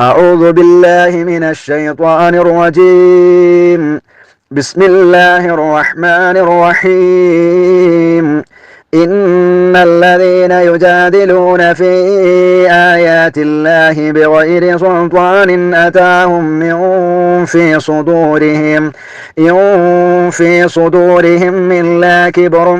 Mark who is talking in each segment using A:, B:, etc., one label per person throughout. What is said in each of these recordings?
A: أعوذ بالله من الشيطان الرجيم. بسم الله الرحمن الرحيم. إن الذين يجادلون في آيات الله بغير سلطان أتاهم من في صدورهم إن في صدورهم إلا كبر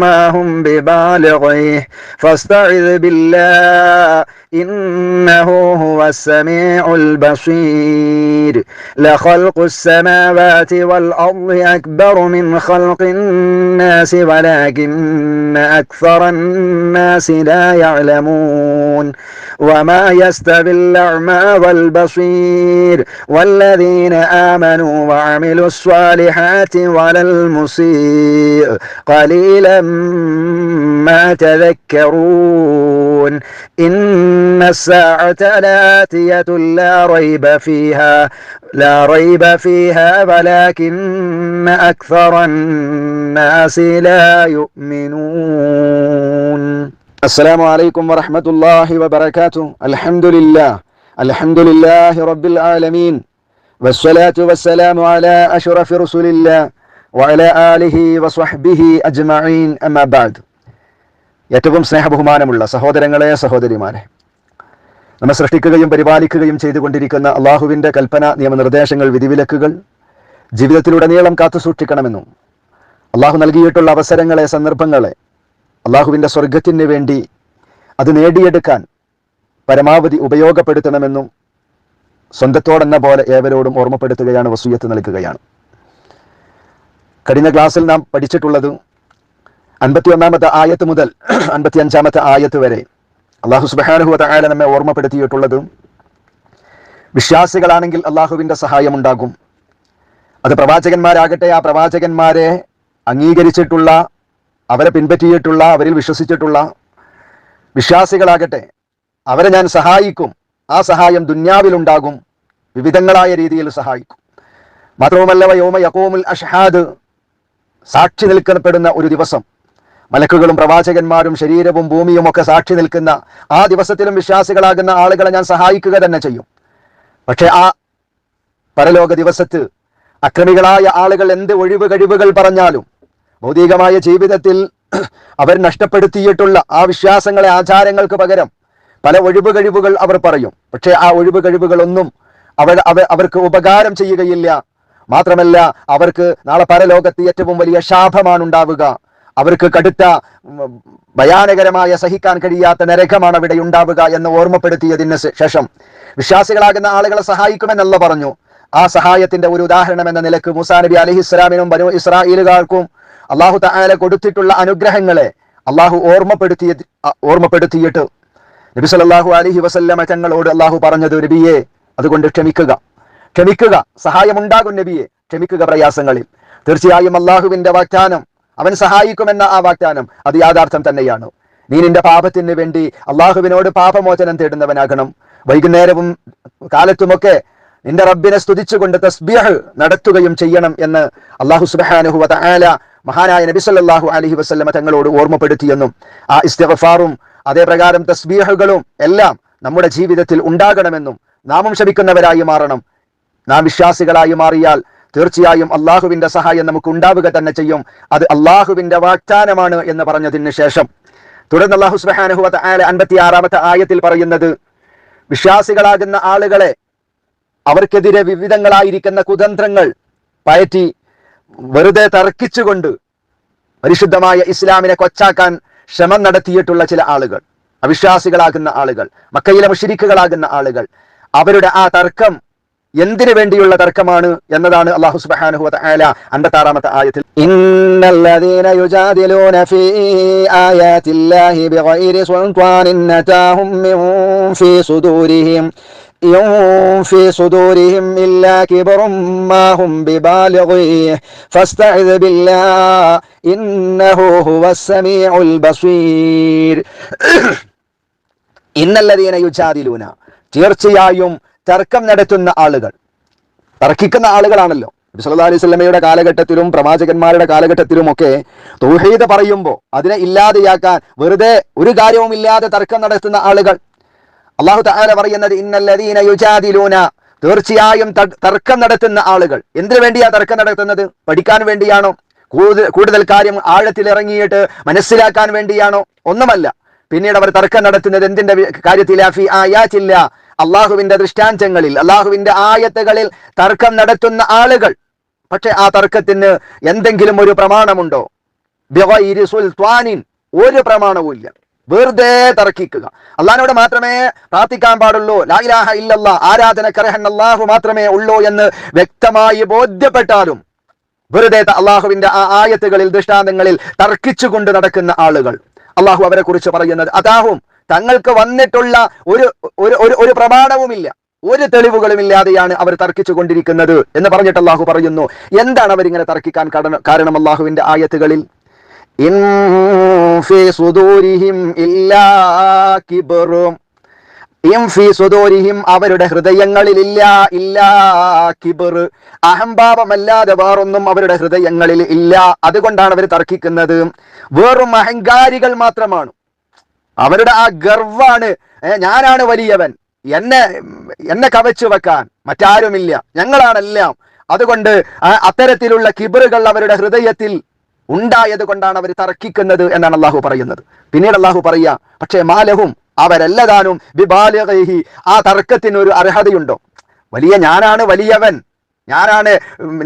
A: ما هم ببالغيه. فاستعذ بالله إنه هو السميع البصير. لخلق السماوات والأرض أكبر من خلق الناس ولكن أكثر الناس لا يعلمون. وما يستوي الأعمى والبصير. والذين آمنوا وعملوا الصالحات ولا المسيء. قليلا ما تذكرون. إن الساعة لآتية لا ريب فيها لا ريب فيها ولكن أكثر الناس لا يؤمنون. السلام عليكم ورحمة الله وبركاته. الحمد لله الحمد لله رب العالمين والصلاة والسلام على أشرف رسول الله وعلى آله وصحبه أجمعين. أما بعد ഏറ്റവും സ്നേഹബഹുമാനമുള്ള സഹോദരങ്ങളെ സഹോദരിമാരെ നമ്മെ സൃഷ്ടിക്കുകയും പരിപാലിക്കുകയും ചെയ്തുകൊണ്ടിരിക്കുന്ന അള്ളാഹുവിന്റെ കൽപ്പന നിയമനിർദ്ദേശങ്ങൾ വിധിവിലക്കുകൾ ജീവിതത്തിലുടനീളം കാത്തു സൂക്ഷിക്കണമെന്നും അള്ളാഹു നൽകിയിട്ടുള്ള അവസരങ്ങളെ സന്ദർഭങ്ങളെ അള്ളാഹുവിന്റെ സ്വർഗത്തിന് വേണ്ടി അത് നേടിയെടുക്കാൻ പരമാവധി ഉപയോഗപ്പെടുത്തണമെന്നും സ്വന്തത്തോടെന്ന പോലെ ഏവരോടും ഓർമ്മപ്പെടുത്തുകയാണ് വസൂയത്ത് നൽകുകയാണ്. കഴിഞ്ഞ ക്ലാസ്സിൽ നാം പഠിച്ചിട്ടുള്ളത് അൻപത്തി ഒന്നാമത്തെ ആയത്ത് മുതൽ അൻപത്തി അഞ്ചാമത്തെ ആയത്ത് വരെ അള്ളാഹു സുബാനുഹുവ ആയ നമ്മെ ഓർമ്മപ്പെടുത്തിയിട്ടുള്ളത് വിശ്വാസികളാണെങ്കിൽ അള്ളാഹുവിന്റെ സഹായമുണ്ടാകും. അത് പ്രവാചകന്മാരാകട്ടെ ആ പ്രവാചകന്മാരെ അംഗീകരിച്ചിട്ടുള്ള അവരെ പിൻപറ്റിയിട്ടുള്ള അവരിൽ വിശ്വസിച്ചിട്ടുള്ള വിശ്വാസികളാകട്ടെ അവരെ ഞാൻ സഹായിക്കും. ആ സഹായം ദുന്യാവിലുണ്ടാകും. വിവിധങ്ങളായ രീതിയിൽ സഹായിക്കും. മാത്രവുമല്ല യോമ യക്കോമുൽ അഷഹാദ് സാക്ഷി നിൽക്കപ്പെടുന്ന ഒരു ദിവസം. മലക്കുകളും പ്രവാചകന്മാരും ശരീരവും ഭൂമിയും ഒക്കെ സാക്ഷി നിൽക്കുന്ന ആ ദിവസത്തിലും വിശ്വാസികളാകുന്ന ആളുകളെ ഞാൻ സഹായിക്കുക തന്നെ ചെയ്യും. പക്ഷെ ആ പരലോക ദിവസത്ത് അക്രമികളായ ആളുകൾ എന്ത് ഒഴിവ് കഴിവുകൾ പറഞ്ഞാലും ഭൗതികമായ ജീവിതത്തിൽ അവർ നഷ്ടപ്പെടുത്തിയിട്ടുള്ള ആ വിശ്വാസങ്ങളെ ആചാരങ്ങൾക്ക് പകരം പല ഒഴിവ് കഴിവുകൾ അവർ പറയും. പക്ഷേ ആ ഒഴിവ് കഴിവുകളൊന്നും അവർ അവ അവർക്ക് ഉപകാരം ചെയ്യുകയില്ല. മാത്രമല്ല അവർക്ക് നാളെ പരലോകത്ത് ഏറ്റവും വലിയ ശാപമാണ് ഉണ്ടാവുക അവർക്ക് കടുത്ത ഭയാനകരമായ സഹിക്കാൻ കഴിയാത്ത നരകമാണ് അവിടെ ഉണ്ടാവുക എന്ന് ഓർമ്മപ്പെടുത്തിയതിന് ശേഷം വിശ്വാസികളാകുന്ന ആളുകളെ സഹായിക്കുമെന്നല്ല പറഞ്ഞു. ആ സഹായത്തിന്റെ ഒരു ഉദാഹരണം എന്ന നിലയ്ക്ക് മുസാ നബി അലഹി ഇസ്ലാമിനും ബനു ഇസ്രായേലുകാർക്കും അള്ളാഹു തആല കൊടുത്തിട്ടുള്ള അനുഗ്രഹങ്ങളെ അള്ളാഹു ഓർമ്മപ്പെടുത്തിയ ഓർമ്മപ്പെടുത്തിയിട്ട് നബി സല്ലാഹു അലഹി വസല്ലമ തങ്ങളോട് അള്ളാഹു പറഞ്ഞത് നബിയെ അതുകൊണ്ട് ക്ഷമിക്കുക. ക്ഷമിക്കുക. സഹായമുണ്ടാകും നബിയെ. ക്ഷമിക്കുക പ്രയാസങ്ങളിൽ. തീർച്ചയായും അള്ളാഹുവിന്റെ വാഗ്ദാനം അവൻ സഹായിക്കുമെന്ന ആ വാഗ്ദാനം അത് യാഥാർത്ഥ്യം തന്നെയാണ്. നീ നിന്റെ പാപത്തിന് വേണ്ടി അള്ളാഹുവിനോട് പാപമോചനം തേടുന്നവനാകണം. വൈകുന്നേരവും കാലത്തുമൊക്കെ നിന്റെ റബ്ബിനെ സ്തുതിച്ചുകൊണ്ട് തസ്ബീഹ് നടത്തുകയും ചെയ്യണം എന്ന് അള്ളാഹു സുബ്ഹാനഹു വ തആല മഹാനായ നബി സല്ലല്ലാഹു അലൈഹി വസല്ലമ തങ്ങളോട് ഓർമ്മപ്പെടുത്തിയെന്നും ആ ഇസ്തിഗ്ഫാറും അതേപ്രകാരം തസ്ബീഹുകളും എല്ലാം നമ്മുടെ ജീവിതത്തിൽ ഉണ്ടാകണമെന്നും നാമം ശപിക്കുന്നവരായി മാറണം. നാം വിശ്വാസികളായി മാറിയാൽ തീർച്ചയായും അള്ളാഹുവിന്റെ സഹായം നമുക്ക് ഉണ്ടാവുക തന്നെ ചെയ്യും. അത് അള്ളാഹുവിന്റെ വാഗ്ദാനമാണ് എന്ന് പറഞ്ഞതിന് ശേഷം. തുടർന്ന് അള്ളാഹു സുബ്ഹാനഹു വ തആല അൻപത്തി ആറാമത്തെ ആയത്തിൽ പറയുന്നത് വിശ്വാസികളാകുന്ന ആളുകളെ അവർക്കെതിരെ വിവിധങ്ങളായിരിക്കുന്ന കുതന്ത്രങ്ങൾ പയറ്റി വെറുതെ തർക്കിച്ചുകൊണ്ട് പരിശുദ്ധമായ ഇസ്ലാമിനെ കൊച്ചാക്കാൻ ശ്രമം നടത്തിയിട്ടുള്ള ചില ആളുകൾ അവിശ്വാസികളാകുന്ന ആളുകൾ മക്കയിലെ മുഷിരിക്കുകളാകുന്ന ആളുകൾ അവരുടെ ആ തർക്കം എന്തിനു വേണ്ടിയുള്ള തർക്കമാണ് എന്നതാണ് അള്ളാഹു സുബ്ഹാനഹു വതആല അൻപത്താറാമത്തെ ആയത്തിൽ ഇന്നല്ലദീന യുജാദിലൂന ഫീ ആയാതില്ലാഹി ബിഗൈരി സുൽത്താനിൻ അതാഹും മിൻ ഫീ സുദൂരിഹിം إن في صدورهم إلا كبر ما هم ببالغيه فاستعذ بالله إنه هو السميع البصير ഇന്നല്ലതീന യുജാദിലൂന തീർച്ചയായും തർക്കം നടത്തുന്ന ആളുകൾ. തർക്കിക്കുന്ന ആളുകളാണല്ലോ. നബി സല്ലല്ലാഹു അലൈഹി വസല്ലമയുടെ കാലഘട്ടത്തിലും പ്രവാചകന്മാരുടെ കാലഘട്ടത്തിലും ഒക്കെ തൗഹീദ് പറയുമ്പോൾ അതിനെ ഇല്ലാതെയാക്കാൻ വെറുതെ ഒരു കാര്യവും ഇല്ലാതെ തർക്കം നടത്തുന്ന ആളുകൾ. അള്ളാഹു താല പറയുന്നത് ഇന്നല്ലദീന യുജാദിലൂന. തീർച്ചയായും തർക്കം നടത്തുന്ന ആളുകൾ. എന്തിനു വേണ്ടിയാ തർക്കം നടത്തുന്നത്? പഠിക്കാൻ വേണ്ടിയാണോ? കൂടുതൽ കൂടുതൽ കാര്യം ആഴത്തിലിറങ്ങിയിട്ട് മനസ്സിലാക്കാൻ വേണ്ടിയാണോ? ഒന്നുമല്ല. പിന്നീട് അവർ തർക്കം നടത്തുന്നത് എന്തിന്റെ കാര്യത്തിൽ അള്ളാഹുവിന്റെ ദൃഷ്ടാന്തങ്ങളിൽ അള്ളാഹുവിന്റെ ആയത്തുകളിൽ തർക്കം നടത്തുന്ന ആളുകൾ. പക്ഷെ ആ തർക്കത്തിന് എന്തെങ്കിലും ഒരു പ്രമാണമുണ്ടോ? ഒരു പ്രമാണവും ഇല്ല വെറുതെ തർക്കിക്കുക. അള്ളഹാനോട് മാത്രമേ പ്രാർത്ഥിക്കാൻ പാടുള്ളൂ. ലായിലാഹ ഇല്ലല്ല. കരഹൻ അള്ളാഹു മാത്രമേ ഉള്ളൂ എന്ന് വ്യക്തമായി ബോധ്യപ്പെട്ടാലും വെറുതെ അള്ളാഹുവിന്റെ ആ ആയത്തുകളിൽ ദൃഷ്ടാന്തങ്ങളിൽ തർക്കിച്ചുകൊണ്ട് നടക്കുന്ന ആളുകൾ. അള്ളാഹു അവരെ കുറിച്ച് പറയുന്നത്. അതാഹും തങ്ങൾക്ക് വന്നിട്ടുള്ള ഒരു ഒരു ഒരു പ്രമാണവുമില്ല. ഒരു തെളിവുകളും ഇല്ലാതെയാണ് അവർ തർക്കിച്ചു കൊണ്ടിരിക്കുന്നത് എന്ന് പറഞ്ഞിട്ട് അള്ളാഹു പറയുന്നു. എന്താണ് അവരിങ്ങനെ തർക്കിക്കാൻ കാരണം- കാരണം അള്ളാഹുവിന്റെ ആയത്തുകളിൽ? ഇൻ ഫീ സുദൂരിഹിം ഇല്ലാ കിബ്റും അവരുടെ ഹൃദയങ്ങളിൽ ഇല്ല കിബർ. അഹംഭാവമല്ലാതെ വേറൊന്നും അവരുടെ ഹൃദയങ്ങളിൽ ഇല്ല. അതുകൊണ്ടാണ് അവർ തർക്കിക്കുന്നത്. വെറും അഹങ്കാരികൾ മാത്രമാണ്. അവരുടെ ആ ഗർവാണ് ഞാനാണ് വലിയവൻ. എന്നെ എന്നെ കവച്ചു വെക്കാൻ മറ്റാരുമില്ല. ഞങ്ങളാണെല്ലാം. അതുകൊണ്ട് അത്തരത്തിലുള്ള കിബറുകൾ അവരുടെ ഹൃദയത്തിൽ ഉണ്ടായത് കൊണ്ടാണ് അവർ തർക്കിക്കുന്നത് എന്നാണ് അള്ളാഹു പറയുന്നത്. പിന്നീട് അള്ളാഹു പറയുക പക്ഷേ മാലഹും അവരെല്ലതാനും വിബാലഹി ആ തർക്കത്തിന് ഒരു അർഹതയുണ്ടോ? വലിയ ഞാനാണ് വലിയവൻ. ഞാനാണ്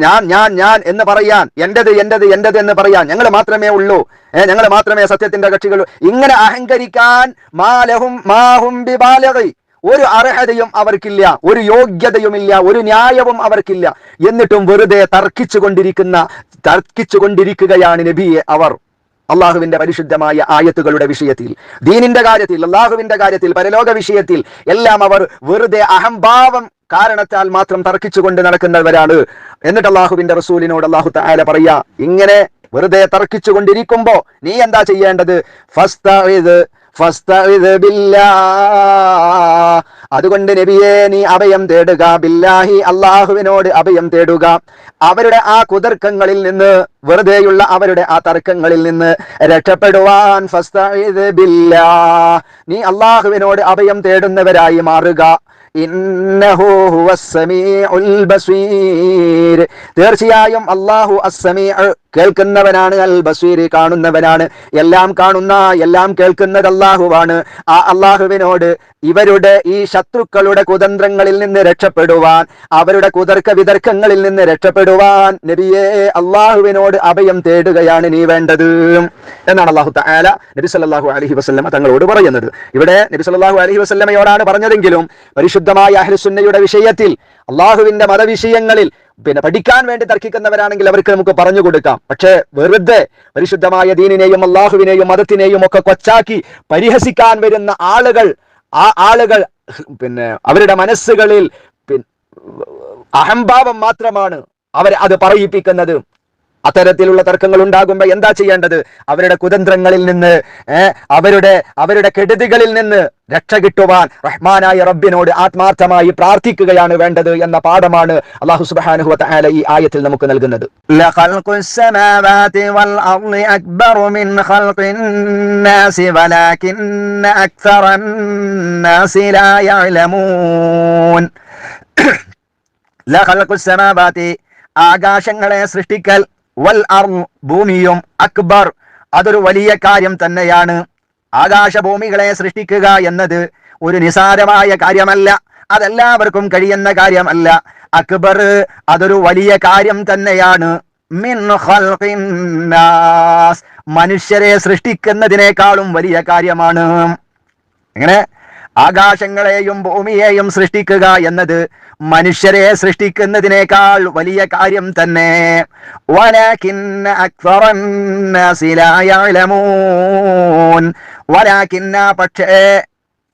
A: ഞാൻ ഞാൻ ഞാൻ എന്ന് പറയാൻ എന്റെത് എന്റെത് എന്റെത് എന്ന് പറയാൻ ഞങ്ങൾ മാത്രമേ ഉള്ളൂ. ഏഹ് ഞങ്ങൾ മാത്രമേ സത്യത്തിന്റെ കക്ഷികൾ ഇങ്ങനെ അഹങ്കരിക്കാൻ മാലഹും മാഹും ബിബാലകൈ ഒരു അർഹതയും അവർക്കില്ല ഒരു യോഗ്യതയുമില്ല ഒരു ന്യായവും അവർക്കില്ല. എന്നിട്ടും വെറുതെ തർക്കിച്ചു കൊണ്ടിരിക്കുന്ന തർക്കിച്ചു കൊണ്ടിരിക്കുകയാണ് നബിയെ അവർ. അള്ളാഹുവിന്റെ പരിശുദ്ധമായ ആയത്തുകളുടെ വിഷയത്തിൽ ദീനിന്റെ കാര്യത്തിൽ അള്ളാഹുവിന്റെ കാര്യത്തിൽ പരലോക വിഷയത്തിൽ എല്ലാം അവർ വെറുതെ അഹംഭാവം കാരണത്താൽ മാത്രം തർക്കിച്ചുകൊണ്ട് നടക്കുന്നവരാണ് എന്നിട്ട് അള്ളാഹുവിന്റെ റസൂലിനോട് അള്ളാഹു താല പറയാ ഇങ്ങനെ വെറുതെ തർക്കിച്ചു കൊണ്ടിരിക്കുമ്പോ നീ എന്താ ചെയ്യേണ്ടത് ബില്ലാഹ്. അതുകൊണ്ട് നബിയെ നീ അഭയം തേടുക. ബില്ലാഹി അള്ളാഹുവിനോട് അഭയം തേടുക. അവരുടെ ആ കുതർക്കങ്ങളിൽ നിന്ന് വെറുതെയുള്ള അവരുടെ ആ തർക്കങ്ങളിൽ നിന്ന് രക്ഷപ്പെടുവാൻ ബില്ലാഹ്. നീ അള്ളാഹുവിനോട് അഭയം തേടുന്നവരായി മാറുക. തീർച്ചയായും അള്ളാഹു അസ്സമീഉ കേൾക്കുന്നവനാണ് അൽ ബസീർ കാണുന്നവനാണ്. എല്ലാം കാണുന്ന എല്ലാം കേൾക്കുന്നത് അള്ളാഹുവാണ്. ആ അള്ളാഹുവിനോട് ഇവരുടെ ഈ ശത്രുക്കളുടെ കുതന്ത്രങ്ങളിൽ നിന്ന് രക്ഷപ്പെടുവാൻ അവരുടെ കുതർക്ക വിതർക്കങ്ങളിൽ നിന്ന് രക്ഷപ്പെടുവാൻ നബിയേ അള്ളാഹുവിനോട് അഭയം തേടുകയാണ് നീ വേണ്ടത്. എന്നാണ് അള്ളാഹു നബി സല്ലാഹു അലഹി വസല്ലമ തങ്ങളോട് പറയുന്നത്. ഇവിടെ നബി സല്ലാഹു അലഹി വസ്ലമയോടാണ് പറഞ്ഞതെങ്കിലും പരിശുദ്ധമായ അഹ്ലുസുന്നയുടെ വിഷയത്തിൽ അള്ളാഹുവിന്റെ മതവിഷയങ്ങളിൽ പിന്നെ പഠിക്കാൻ വേണ്ടി തർക്കിക്കുന്നവരാണെങ്കിൽ അവർക്ക് നമുക്ക് പറഞ്ഞു കൊടുക്കാം. പക്ഷേ വെറുതെ പരിശുദ്ധമായ ദീനിനെയും അള്ളാഹുവിനെയും മതത്തിനെയും ഒക്കെ കൊച്ചാക്കി പരിഹസിക്കാൻ വരുന്ന ആളുകൾ ആ ആളുകൾ പിന്നെ അവരുടെ മനസ്സുകളിൽ അഹംഭാവം മാത്രമാണ് അവർ അത് പറയിപ്പിക്കുന്നത്. അത്തരത്തിലുള്ള തർക്കങ്ങൾ ഉണ്ടാകുമ്പോൾ എന്താ ചെയ്യേണ്ടത്? അവരുടെ കുതന്ത്രങ്ങളിൽ നിന്ന് അവരുടെ അവരുടെ കെടുതികളിൽ നിന്ന് രക്ഷ കിട്ടുവാൻ റഹ്മാനായ റബ്ബിനോട് ആത്മാർത്ഥമായി പ്രാർത്ഥിക്കുകയാണ് വേണ്ടത് എന്ന പാഠമാണ് അള്ളാഹു സുബാനുഹു തആല ഈ ആയത്തിൽ നമുക്ക് നൽകുന്നത്.
B: ആകാശങ്ങളെ സൃഷ്ടിക്കൽ വൽ അർ ഭൂമിയും അക്ബർ. അതൊരു വലിയ കാര്യം തന്നെയാണ്. ആകാശഭൂമികളെ സൃഷ്ടിക്കുക എന്നത് ഒരു നിസാരമായ കാര്യമല്ല. അതെല്ലാവർക്കും കഴിയുന്ന കാര്യമല്ല. അക്ബർ അതൊരു വലിയ കാര്യം തന്നെയാണ്. മനുഷ്യരെ സൃഷ്ടിക്കുന്നതിനേക്കാളും വലിയ കാര്യമാണ്. എങ്ങനെ? ആകാശങ്ങളെയും ഭൂമിയെയും സൃഷ്ടിക്കുക എന്നത് മനുഷ്യരെ സൃഷ്ടിക്കുന്നതിനേക്കാൾ വലിയ കാര്യം തന്നെ. പക്ഷേ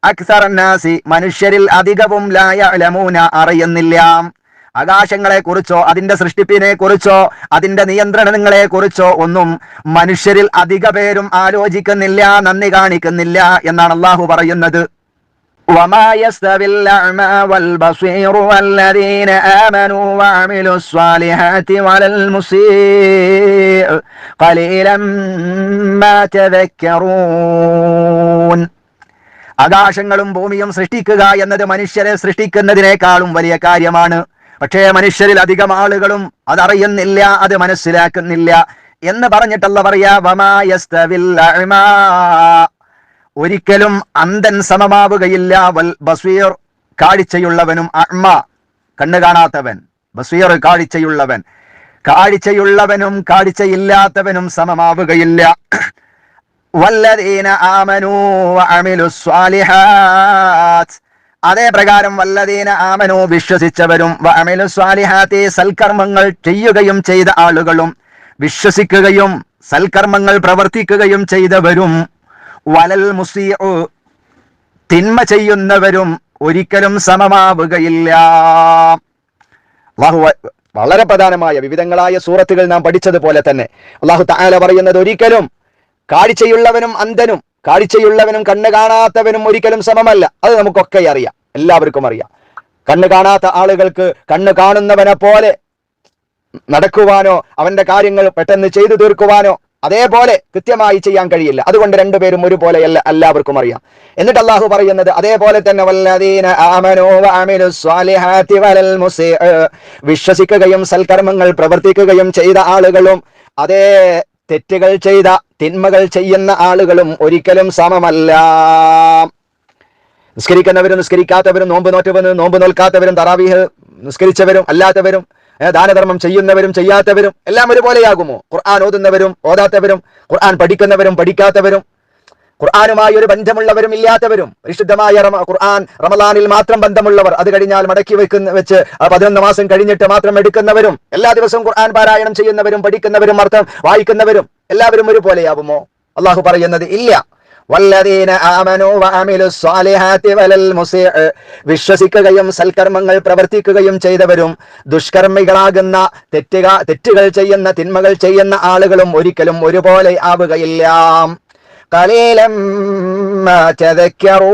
B: അക്സറന്നാസി മനുഷ്യരിൽ അധികവും ലായമൂന അറിയുന്നില്ല. ആകാശങ്ങളെ കുറിച്ചോ അതിന്റെ സൃഷ്ടിപ്പിനെ കുറിച്ചോ അതിന്റെ നിയന്ത്രണങ്ങളെ കുറിച്ചോ ഒന്നും മനുഷ്യരിൽ അധിക പേരും ആലോചിക്കുന്നില്ല നന്ദി കാണിക്കുന്നില്ല എന്നാണ് അള്ളാഹു പറയുന്നത്. وما يستوي الأعمى والبصير والذين آمنوا وعملوا الصالحات ولا المسيء قليلا ما تذكرون ആകാശങ്ങളും ഭൂമിയും സൃഷ്ടിക്കുക എന്നത് മനുഷ്യരെ സൃഷ്ടിക്കുന്നതിനേക്കാളും വലിയ കാര്യമാണ് പക്ഷേ മനുഷ്യരിൽ അധികം ആളുകളും അതറിയുന്നില്ല അത് മനസ്സിലാക്കുന്നില്ല എന്ന് പറഞ്ഞിട്ടല്ല പറയാ വമാ യസ്തവിൽ അഅ്മാ. ഒരിക്കലും അന്ധൻ സമമാവുകയില്ല. വൽ ബസീർ കാഴ്ചയുള്ളവനും അഹ്മ. കണ്ണു കാണാത്തവൻ. ബസീർ കാഴ്ചയുള്ളവൻ. കാഴ്ചയുള്ളവനും കാഴ്ചയില്ലാത്തവനും സമമാവുകയില്ല. വല്ലതീന ആമനു അമിലു സ്വാലിഹാത്ത്. അതേ പ്രകാരം വല്ലതീന ആമനു വിശ്വസിച്ചവരും അമിലു സ്വാലിഹാത്തെ സൽക്കർമ്മങ്ങൾ ചെയ്യുകയും ചെയ്ത ആളുകളും വിശ്വസിക്കുകയും സൽക്കർമ്മങ്ങൾ പ്രവർത്തിക്കുകയും ചെയ്തവരും വലൽ മുസീഉ തിന്മ ചെയ്യുന്നവരും ഒരിക്കലും സമമാവുകയില്ല.
A: വളരെ പ്രധാനമായ വിവിധങ്ങളായ സൂറത്തുകൾ നാം പഠിച്ചതുപോലെ തന്നെ അള്ളാഹു താല പറയുന്നത് ഒരിക്കലും കാഴ്ചയുള്ളവനും അന്ധനും കാഴ്ചയുള്ളവനും കണ്ണ് കാണാത്തവനും ഒരിക്കലും സമമല്ല. അത് നമുക്കൊക്കെ അറിയാം. എല്ലാവർക്കും അറിയാം. കണ്ണ് കാണാത്ത ആളുകൾക്ക് കണ്ണ് കാണുന്നവനെ പോലെ നടക്കുവാനോ അവന്റെ കാര്യങ്ങൾ പെട്ടെന്ന് ചെയ്തു തീർക്കുവാനോ അതേപോലെ കൃത്യമായി ചെയ്യാൻ കഴിയില്ല. അതുകൊണ്ട് രണ്ടുപേരും ഒരുപോലെ എല്ലാവർക്കും അറിയാം. എന്നിട്ട് അള്ളാഹു പറയുന്നത് അതേപോലെ തന്നെ വിശ്വസിക്കുകയും സൽക്കർമ്മങ്ങൾ പ്രവർത്തിക്കുകയും ചെയ്ത ആളുകളും അതേ തെറ്റുകൾ ചെയ്ത തിന്മകൾ ചെയ്യുന്ന ആളുകളും ഒരിക്കലും സമമല്ല. നിസ്കരിക്കുന്നവരും നിസ്കരിക്കാത്തവരും നോമ്പ് നോറ്റവരും നോമ്പ് നോൽക്കാത്തവരും തറാവീഹ് നിസ്കരിച്ചവരും അല്ലാത്തവരും ദാനധർമ്മം ചെയ്യുന്നവരും ചെയ്യാത്തവരും എല്ലാം ഒരുപോലെയാകുമോ? ഖുർആൻ ഓതുന്നവരും ഓതാത്തവരും ഖുർആൻ പഠിക്കുന്നവരും പഠിക്കാത്തവരും ഖുർആാനുമായി ഒരു ബന്ധമുള്ളവരും ഇല്ലാത്തവരും പരിശുദ്ധമായ റമ- ഖുർആൻ റമലാനിൽ മാത്രം ബന്ധമുള്ളവർ അത് കഴിഞ്ഞാൽ മടക്കി വെക്കുന്ന വെച്ച് പതിനൊന്ന് മാസം കഴിഞ്ഞിട്ട് മാത്രം എടുക്കുന്നവരും എല്ലാ ദിവസവും ഖുർആൻ പാരായണം ചെയ്യുന്നവരും പഠിക്കുന്നവരും അർത്ഥം വായിക്കുന്നവരും എല്ലാവരും ഒരുപോലെയാവുമോ അള്ളാഹു പറയുന്നത് ഇല്ല. വല്ലദീന ആമനോ വാമിലു സ്വാലിഹാത്തി വിശ്വസിക്കുകയും സൽക്കർമ്മങ്ങൾ പ്രവർത്തിക്കുകയും ചെയ്തവരും ദുഷ്കർമ്മികളാകുന്ന തെറ്റുക തെറ്റുകൾ ചെയ്യുന്ന തിന്മകൾ ചെയ്യുന്ന ആളുകളും ഒരിക്കലും ഒരുപോലെ ആവുകയില്ല. തദക്കറൂൻ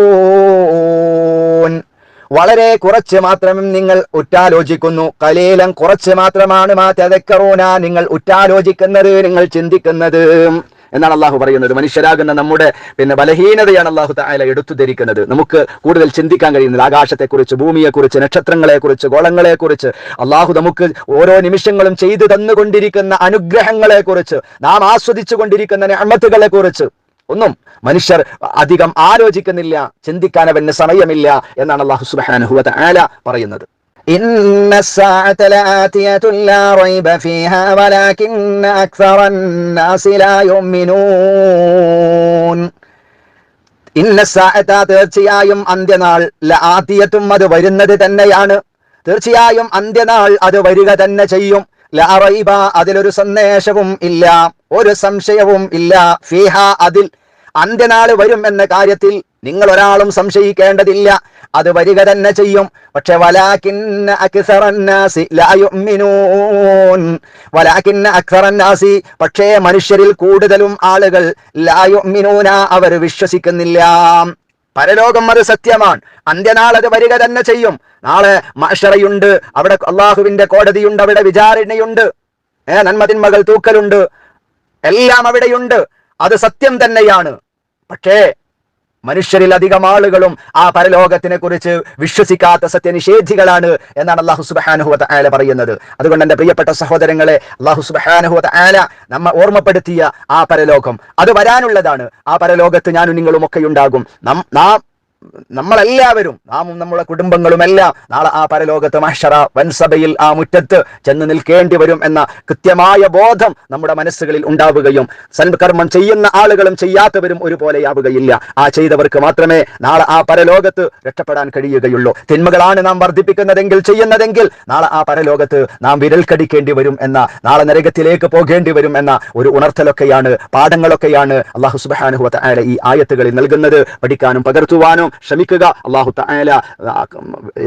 A: വളരെ കുറച്ച് മാത്രം നിങ്ങൾ ഉറ്റാലോചിക്കുന്നു. കലീലം കുറച്ച് മാത്രമാണ് മാ തെതക്കറൂന നിങ്ങൾ ഉറ്റാലോചിക്കുന്നത് നിങ്ങൾ ചിന്തിക്കുന്നത്. എന്നാണ് അള്ളാഹു പറയുന്നത്. മനുഷ്യരാകുന്ന നമ്മുടെ പിന്നെ ബലഹീനതയാണ് അള്ളാഹു തായാല എടുത്തു ധരിക്കുന്നത് നമുക്ക് കൂടുതൽ ചിന്തിക്കാൻ കഴിയുന്നത് ആകാശത്തെക്കുറിച്ച് ഭൂമിയെക്കുറിച്ച് നക്ഷത്രങ്ങളെക്കുറിച്ച് ഗോളങ്ങളെക്കുറിച്ച്. അള്ളാഹു നമുക്ക് ഓരോ നിമിഷങ്ങളും ചെയ്തു തന്നുകൊണ്ടിരിക്കുന്ന അനുഗ്രഹങ്ങളെക്കുറിച്ച് നാം ആസ്വദിച്ചു കൊണ്ടിരിക്കുന്ന അമ്മത്തുകളെക്കുറിച്ച് ഒന്നും മനുഷ്യർ അധികം ആലോചിക്കുന്നില്ല ചിന്തിക്കാൻ അവന് സമയമില്ല എന്നാണ് അള്ളാഹു സുബ്ഹാനഹു വ തആല പറയുന്നത്.
B: إن الساعة لآتية لا ريب فيها ولكن أكثر الناس لا يؤمنون
A: ഇന്ന സാഅത തീർച്ചയായും അന്ത്യനാൾ ലആതിയത്തും അത് വരുന്നത് തന്നെയാണ് തീർച്ചയായും അന്ത്യനാൾ അത് വരിക തന്നെ ചെയ്യും ലാ റൈബ അതിലൊരു സന്ദേശവും ഇല്ല ഒരു സംശയവും ഇല്ല ഫീഹ അതിൽ അന്ത്യനാൾ വരും എന്ന കാര്യത്തിൽ നിങ്ങൾ ഒരാളും സംശയിക്കേണ്ടതില്ല. അത് വരിക തന്നെ ചെയ്യും. പക്ഷെ വലാകിന്ന അക്സറന്നാസി പക്ഷേ മനുഷ്യരിൽ കൂടുതലും ആളുകൾ ലായുമിനൂന അവർ വിശ്വസിക്കുന്നില്ല. പരലോകം അത് സത്യമാണ്. അന്ത്യനാൾ അത് വരിക തന്നെ ചെയ്യും. നാളെ മഷറയുണ്ട് അവിടെ അള്ളാഹുവിന്റെ കോടതിയുണ്ട്. അവിടെ വിചാരണയുണ്ട്. ഏ നന്മതിന്മകൾ തൂക്കലുണ്ട്. എല്ലാം അവിടെയുണ്ട്. അത് സത്യം തന്നെയാണ്. പക്ഷേ മനുഷ്യരിൽ അധികം ആളുകളും ആ പരലോകത്തിനെ കുറിച്ച് വിശ്വസിക്കാത്ത സത്യനിഷേധികളാണ് എന്നാണ് അള്ളാഹു സുബാനുഹു ആല പറയുന്നത്. അതുകൊണ്ട് എന്റെ പ്രിയപ്പെട്ട സഹോദരങ്ങളെ അള്ളാഹു സുബാനുഹു ആല നമ്മ ഓർമ്മപ്പെടുത്തിയ ആ പരലോകം. അത് വരാനുള്ളതാണ്. ആ പരലോകത്ത് ഞാനും നിങ്ങളും ഒക്കെ ഉണ്ടാകും നാം നമ്മളെല്ലാവരും നാമും നമ്മുടെ കുടുംബങ്ങളും എല്ലാം നാളെ ആ പരലോകത്ത് മഹ്ഷറ വൻസഭയിൽ ആ മുറ്റത്ത് ചെന്ന് നിൽക്കേണ്ടി വരും എന്ന കൃത്യമായ ബോധം നമ്മുടെ മനസ്സുകളിൽ ഉണ്ടാവുകയും സൽകർമ്മം ചെയ്യുന്ന ആളുകളും ചെയ്യാത്തവരും ഒരുപോലെയാവുകയില്ല. ആ ചെയ്തവർക്ക് മാത്രമേ നാളെ ആ പരലോകത്ത് രക്ഷപ്പെടാൻ കഴിയുകയുള്ളൂ. തിന്മകളാണ് നാം വർദ്ധിപ്പിക്കുന്നതെങ്കിൽ ചെയ്യുന്നതെങ്കിൽ നാളെ ആ പരലോകത്ത് നാം വിരൽ കടിക്കേണ്ടി വരും എന്ന നാളെ നരകത്തിലേക്ക് പോകേണ്ടി വരും എന്ന ഒരു ഉണർത്തലൊക്കെയാണ് പാഠങ്ങളൊക്കെയാണ് അള്ളാഹു സുബാനുഹുവ ഈ ആയത്തുകളിൽ നൽകുന്നത്. പഠിക്കാനും പകർത്തുവാനും ക്ഷമിക്കുക. അള്ളാഹു തആല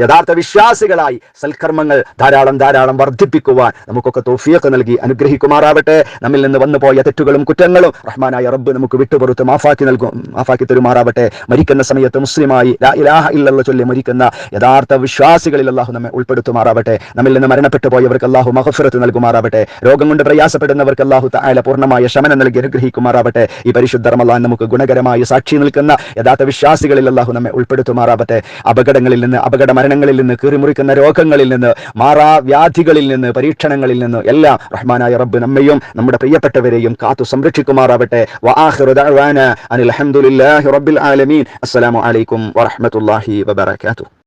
A: യഥാർത്ഥ വിശ്വാസികളായി സൽക്കർമ്മങ്ങൾ ധാരാളം ധാരാളം വർദ്ധിപ്പിക്കുവാൻ നമുക്കൊക്കെ തോഫിയൊക്കെ നൽകി അനുഗ്രഹിക്കുമാറാവട്ടെ. നമ്മിൽ നിന്ന് വന്നു പോയ തെറ്റുകളും കുറ്റങ്ങളും റഹ്മാനായ റബ്ബ് നമുക്ക് വിട്ടുപുറത്ത് മാഫാക്കി നൽകും മാഫാക്കി തരുമാറാവട്ടെ. മരിക്കുന്ന സമയത്ത് മുസ്ലിമായി ഇലാഹ ഇല്ലല്ല ചൊല്ലി മരിക്കുന്ന യഥാർത്ഥ വിശ്വാസികളിൽ അള്ളാഹു നമ്മെ ഉൾപ്പെടുത്തുമാറാവട്ടെ. നമ്മിൽ നിന്ന് മരണപ്പെട്ടു പോയവർക്ക് അള്ളാഹു മഹഫിറത്ത് നൽകുമാറാവട്ടെ. രോഗം കൊണ്ട് പ്രയാസപ്പെടുന്നവർക്ക് അള്ളാഹു തആല പൂർണമായ ശമനം നൽകി അനുഗ്രഹിക്കുമാറാവട്ടെ. ഈ പരിശുദ്ധ നമുക്ക് ഗുണകരമായി സാക്ഷി നിൽക്കുന്ന യഥാർത്ഥ വിശ്വാസികളിൽ അള്ളാഹു നമ്മെ ഉൾപ്പെടുത്തുമാറാവട്ടെ. അപകടങ്ങളിൽ നിന്ന് അപകട മരണങ്ങളിൽ നിന്ന് കീറിമുറിക്കുന്ന രോഗങ്ങളിൽ നിന്ന് മാറാ വ്യാധികളിൽ നിന്ന് പരീക്ഷണങ്ങളിൽ നിന്ന് എല്ലാം റഹ്മാനായ റബ്ബ് നമ്മയും നമ്മുടെ പ്രിയപ്പെട്ടവരെയും കാത്തു സംരക്ഷിക്കുമാറാവട്ടെ. അനിൽ ഹംദുലില്ലാഹി റബ്ബിൽ ആലമീൻ. അസ്സലാമു അലൈക്കും വറഹ്മത്തുള്ളാഹി വബറകാതുഹു.